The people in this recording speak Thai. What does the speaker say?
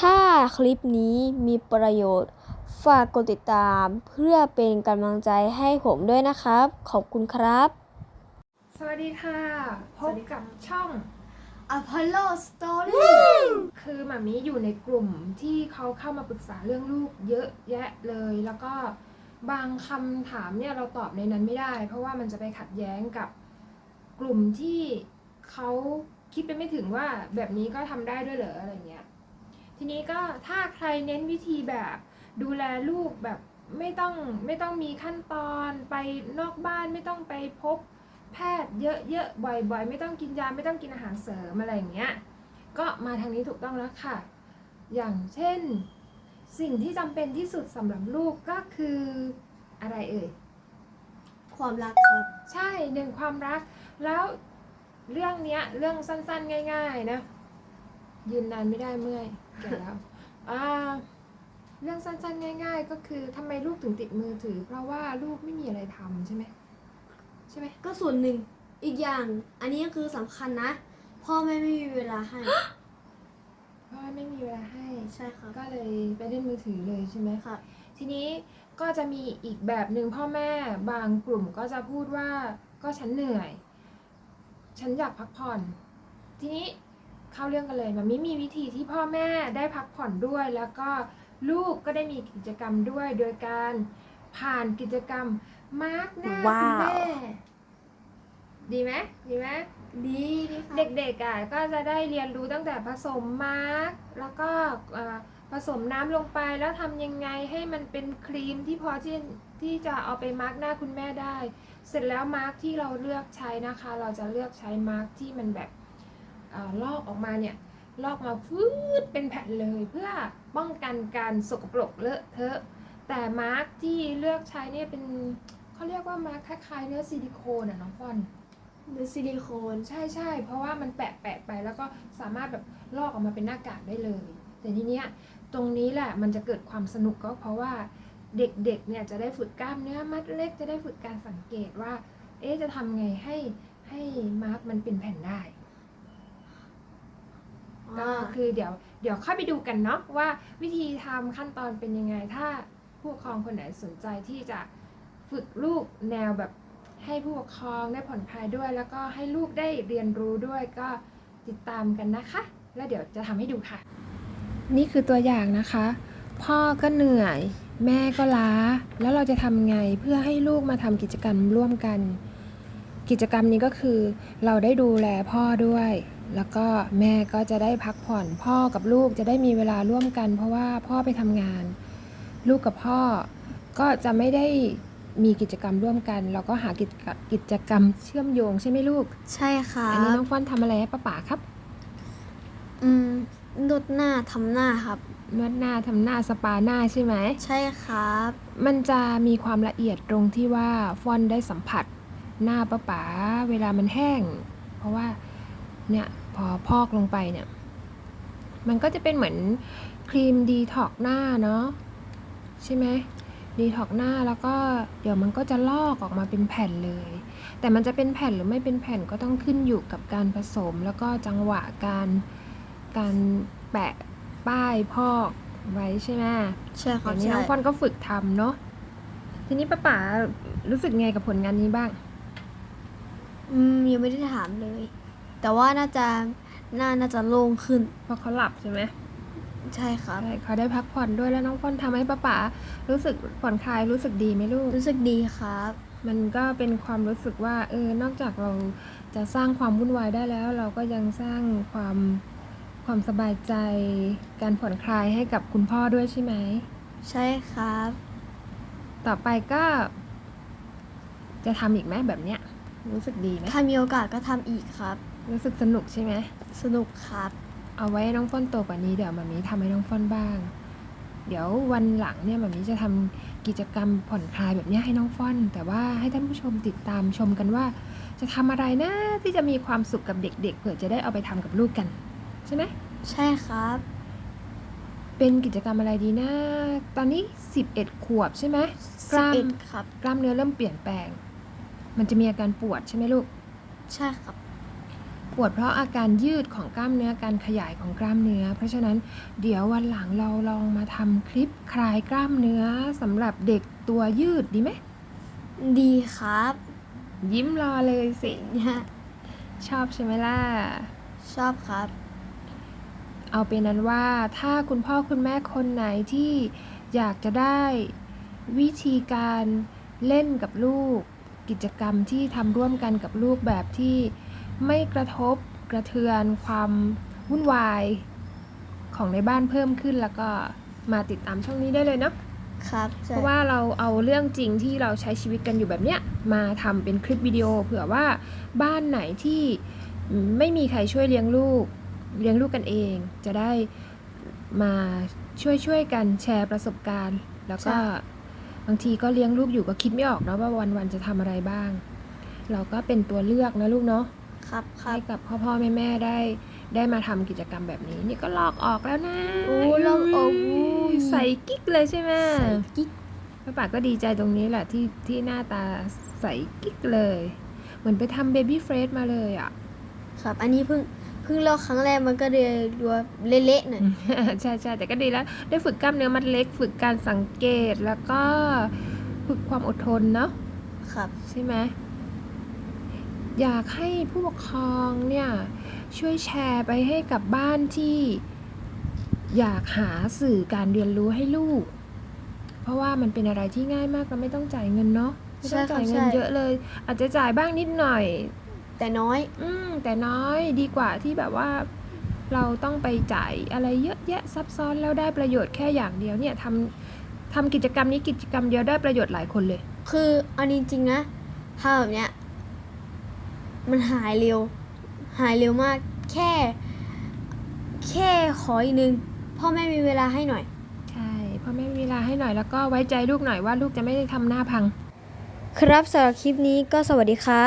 ถ้าคลิปนี้มีประโยชน์ ฝากกดติดตามเพื่อเป็นกำลังใจให้ผมด้วยนะครับ ขอบคุณครับ สวัสดีค่ะ พบกับช่อง Apollo Story คือหมามีอยู่ในกลุ่มที่เขาเข้ามาปรึกษาเรื่องลูกเยอะแยะเลย แล้วก็บางคำถามเนี่ยเราตอบในนั้นไม่ได้ เพราะว่ามันจะไปขัดแย้งกับกลุ่มที่เขาคิดไปไม่ถึงว่าแบบนี้ก็ทำได้ด้วยเหรออะไรเงี้ย ทีนี้ก็ถ้าใครเน้นวิธีแบบดูแลลูกแบบไม่ต้องไม่ต้องมีขั้นตอนไปนอกบ้านไม่ต้องไปพบแพทย์เยอะๆบ่อยๆ ไม่ต้องกินยาไม่ต้องกินอาหารเสริมอะไรอย่างเงี้ยก็มาทางนี้ถูกต้องแล้วค่ะ อย่างเช่น สิ่งที่จำเป็นที่สุดสำหรับลูกก็คืออะไรเอ่ยความรักครับ ใช่หนึ่งความรัก แล้วเรื่องเนี้ยเรื่องสั้นๆง่าย ๆ นะ ยืนนานไม่ได้เมื่อย แก่แล้วอ่าเรื่องสั้นๆ ง่าย ๆ ก็คือทำไมลูกถึงติดมือถือ เพราะว่าลูกไม่มีอะไรทำใช่ไหมใช่ไหมก็ส่วนหนึ่งอีกอย่างอันนี้ก็คือสำคัญนะ พ่อแม่ไม่มีเวลาให้ เพราะว่าไม่มีเวลาให้ ใช่ครับก็เลยไปเล่นมือถือเลยใช่ไหม ครับ ทีนี้ก็จะมีอีกแบบหนึ่งพ่อแม่บางกลุ่มก็จะพูดว่าก็ฉันเหนื่อย ฉันอยากพักผ่อน ทีนี้ เข้าเรื่องกันเลยมันไม่มีวิธีที่พ่อแม่ได้พักผ่อนด้วย แล้วก็ลูกก็ได้มีกิจกรรมด้วยโดยการผ่านกิจกรรมมาร์กหน้าว้าคุณวแม่ดีไหมดีไหมดีดีครับเด็กๆอะก็จะได้เรียนรู้ตั้งแต่ผสมมาร์กแล้วก็เอ่อผสมน้ำลงไปแล้วทำยังไงให้มันเป็นครีมที่พอที่ที่จะเอาไปมาร์กหน้าคุณแม่ได้ เสร็จแล้วมาร์กที่เราเลือกใช้นะคะ เราจะเลือกใช้มาร์กที่มันแบบเออ ลอกออกมาเนี่ยลอกมาฟืดเป็นแผ่นเลยเพื่อป้องกันการสกปรกเลอะเทอะแต่มาร์กที่เลือกใช้เนี่ยเป็นเขาเรียกว่ามาร์กคล้ายๆเนื้อซิลิโคนอะน้องฟอนเป็นซิลิโคนใช่ใช่เพราะว่ามันแปะแปะไปแล้วก็สามารถแบบลอกออกมาเป็นหน้ากากได้เลย แต่ทีเนี้ยตรงนี้แหละมันจะเกิดความสนุกก็เพราะว่าเด็กๆเนี่ยจะได้ฝึกกล้ามเนื้อมัดเล็กจะได้ฝึกการสังเกตว่า เอ๊ะจะทำไงให้ให้มาร์กมันเป็นแผ่นได้ ก็คือเดี๋ยวเดี๋ยวค่อยไปดูกันเนาะว่าวิธีทำขั้นตอนเป็นยังไง ถ้าผู้ปกครองคนไหนสนใจที่จะฝึกลูกแนวแบบให้ผู้ปกครองได้ผ่อนคลายด้วย แล้วก็ให้ลูกได้เรียนรู้ด้วยก็ติดตามกันนะคะ แล้วเดี๋ยวจะทำให้ดูค่ะ นี่คือตัวอย่างนะคะ พ่อก็เหนื่อย แม่ก็ล้า แล้วเราจะทำไงเพื่อให้ลูกมาทำกิจกรรมร่วมกัน กิจกรรมนี้ก็คือเราได้ดูแลพ่อด้วย แล้วก็แม่ก็จะได้พักผ่อน พ่อกับลูกจะได้มีเวลาร่วมกัน เพราะว่าพ่อไปทำงาน ลูกกับพ่อก็จะไม่ได้มีกิจกรรมร่วมกัน เราก็หากิจกรรมกิจกรรมเชื่อมโยงใช่ไหมลูก ใช่ครัอันนี้บน้องฟอนทำอะไรให้ป้าป๋าครับ อืมนวดหน้าทำหน้าครับ นวดหน้าทำหน้าสปาหน้าใช่ไหม ใช่ครับ มันจะมีความละเอียดตรงที่ว่าฟอนได้สัมผัสหน้าป้าป๋าเวลามันแห้ง เพราะว่า เนี่ยพอพอกลงไปเนี่ย มันก็จะเป็นเหมือนครีมดีท็อกหน้าเนาะใช่ไหมดีท็อกหน้าแล้วก็เดี๋ยวมันก็จะลอกออกมาเป็นแผ่นเลย แต่มันจะเป็นแผ่นหรือไม่เป็นแผ่นก็ต้องขึ้นอยู่กับการผสม แล้วก็จังหวะการการแปะป้ายพอกไว้ใช่ไหมใช่ครัเดี๋บยวนี้ใช่น้องฟอนก็ฝึกทำเนาะทีนี้ป้าป๋ารู้สึกไงกับผลงานนี้บ้าง อืมยังไม่ได้ถามเลย แต่ว่าน่าจะหน้าน่าจะโล่งขึ้น เพราะเขาหลับใช่ไหมใช่ครับใช่เขาได้พักผ่อนด้วยแล้วน้องฟอนทำให้ป้าป๋ารู้สึกผ่อนคลายรู้สึกดีไหมลูก รู้สึกดีครับ มันก็เป็นความรู้สึกว่าเออนอกจากเราจะสร้างความวุ่นวายได้แล้ว เราก็ยังสร้างความความสบายใจ การผ่อนคลายให้กับคุณพ่อด้วยใช่ไหมใช่ครับ ต่อไปก็ จะทำอีกไหมแบบเนี้ยรู้สึกดีไหมถ้ามีโอกาสก็ทำอีกครับ รู้สึกสนุกใช่ไหม สนุกครับ เอาไว้น้องฟ้อนโตกว่านี้เดี๋ยวมามีทำให้น้องฟ้อนบ้าง เดี๋ยววันหลังเนี่ยมามีจะทำกิจกรรมผ่อนคลายแบบเนี้ยให้น้องฟ้อน แต่ว่าให้ท่านผู้ชมติดตามชมกันว่า จะทำอะไรนะที่จะมีความสุขกับเด็ก ๆ เผื่อจะได้เอาไปทำกับลูกกัน ใช่ไหม ใช่ครับ เป็นกิจกรรมอะไรดีนะ ตอนนี้ 11 ขวบใช่ไหมกล้าม11ครับกล้ามเนื้อเริ่มเปลี่ยนแปลง มันจะมีอาการปวดใช่ไหมลูก ใช่ครับ ปวดเพราะอาการยืดของกล้ามเนื้อการขยายของกล้ามเนื้อ เพราะฉะนั้นเดี๋ยววันหลังเราลองมาทำคลิปคลายกล้ามเนื้อสำหรับเด็กตัวยืดดีไหมดีครับ ยิ้มรอเลยสิเนี่ยชอบใช่ไหมล่ะ ชอบครับ เอาเป็นนั้นว่าถ้าคุณพ่อคุณแม่คนไหนที่อยากจะได้วิธีการเล่นกับลูก กิจกรรมที่ทำร่วมกันกับลูกแบบที่ ไม่กระทบกระเทือนความวุ่นวายของในบ้านเพิ่มขึ้นแล้วก็มาติดตามช่องนี้ได้เลยเนาะครับใช่เพราะว่าเราเอาเรื่องจริงที่เราใช้ชีวิตกันอยู่แบบเนี้ยมาทำเป็นคลิปวิดีโอ เผื่อว่าบ้านไหนที่อืมไม่มีใครช่วยเลี้ยงลูกเลี้ยงลูกกันเอง จะได้มาช่วยช่วยกันแชร์ประสบการณ์ แล้วก็บางทีก็เลี้ยงลูกอยู่ก็คิดไม่ออกเนาะว่าวันวันๆจะทำอะไรบ้าง เราก็เป็นตัวเลือกนะลูกเนาะ ครับครัให้บกับพ่อพ่อแม่แม่ได้ได้มาทำกิจกรรมแบบนี้ นี่ก็ลอกออกแล้วนะโอ้ลอกออกยใส่กิ๊กเลยใช่ไหมใส่กิ๊กป้าป๋าก็ดีใจตรงนี้แหละที่ที่หน้าตาใสกิ๊กเลย เหมือนไปทำเบบี้เฟรชมาเลยอะ ครับ อันนี้เพิ่งเพิ่งลอกครั้งแรกมันก็เลยดูว่าเละๆหน่อยใช่ใช่แต่ก็ดีแล้ว ได้ฝึกกล้ามเนื้อมัดเล็ก ฝึกการสังเกตแล้วก็ฝึกความอดทนเนาะครับใช่ไหม อยากให้ผู้ปกครองเนี่ยช่วยแชร์ไปให้กับบ้านที่อยากหาสื่อการเรียนรู้ให้ลูก เพราะว่ามันเป็นอะไรที่ง่ายมากเราไม่ต้องจ่ายเงินเนาะไม่ต้องจ่ายเงินเยอะเลย อาจจะจ่ายบ้างนิดหน่อย แต่น้อย อืมแต่น้อยดีกว่าที่แบบว่าเราต้องไปจ่ายอะไรเยอะแยะซับซ้อนแล้วได้ประโยชน์แค่อย่างเดียวเนี่ยทำทำกิจกรรมนี้กิจกรรมเดียวได้ประโยชน์หลายคนเลย คือเอาจริงๆนะถ้าแบบเนี้ย มันหายเร็ว หายเร็วมาก แค่ แค่ขออีกนึง พ่อแม่มีเวลาให้หน่อย ใช่พ่อแม่มีเวลาให้หน่อยแล้วก็ไว้ใจลูกหน่อยว่าลูกจะไม่ได้ทำหน้าพัง ครับสำหรับคลิปนี้ก็สวัสดีครับ